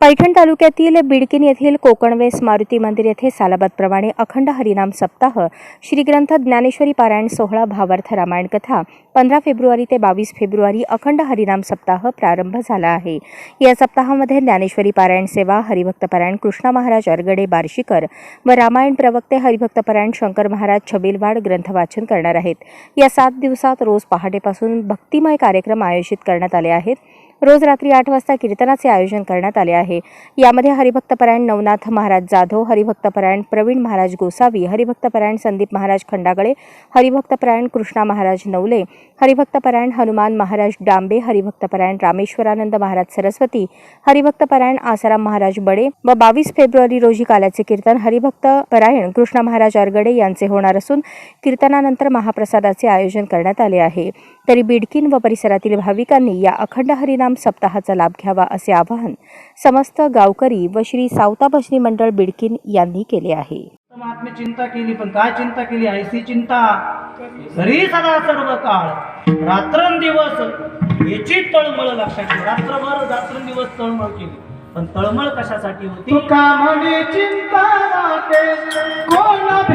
पैठण तालुक्यातील बिडकीन येथील कोकणवेस मारुती मंदिर येथे सालाबादप्रमाणे अखंड हरिनाम सप्ताह श्रीग्रंथ ज्ञानेश्वरी पारायण सोहळा भावार्थ रामायण कथा पंधरा फेब्रुवारी ते बावीस फेब्रुवारी अखंड हरिनाम सप्ताह प्रारंभ झाला आहे. या सप्ताहामध्ये ज्ञानेश्वरी पारायण सेवा हरिभक्त पारायण कृष्णा महाराज अरगडे बार्शीकर व रामायण प्रवक्ते हरिभक्त पारायण शंकर महाराज छबिलवाड ग्रंथवाचन करणार आहेत. या सात दिवसात रोज पहाटेपासून भक्तिमय कार्यक्रम आयोजित करण्यात आले आहेत. रोज रात्री आठ वाजता कीर्तनाचे आयोजन करण्यात आले आहे. यामध्ये हरिभक्तपरायण नवनाथ महाराज जाधव हरिभक्तपरायण प्रवीण महाराज गोसावी हरिभक्तपरायण संदीप महाराज खंडागळे हरिभक्तपरायण कृष्णा महाराज नवले हरिभक्तपरायण हनुमान महाराज डांबे हरिभक्तपरायण रामेश्वरानंद महाराज सरस्वती हरिभक्तपरायण आसाराम महाराज बडे व बावीस फेब्रुवारी रोजी काल्याचे कीर्तन हरिभक्तपरायण कृष्णा महाराज अरगडे यांचे होणार असून कीर्तनानंतर महाप्रसादाचे आयोजन करण्यात आले आहे. तरी बिडकीन व परिसरातील भाविकांनी या अखंड हरिनाम सप्ताहाचा लाभ घ्यावा असे आवाहन समस्त गावकरी व श्री सावता भजनी मंडळ बिडकीन यांनी केले आहे. चिंता केली पण काय चिंता केली ऐसी चिंता. घरी सदा सर्व काळ रात्रंदिवस याची तळमळ लक्षात रात्रभर रात्रंदिवस तळमळ केली. पण तळमळ कशासाठी होती? तुका म्हणे चिंता वाटे. कोण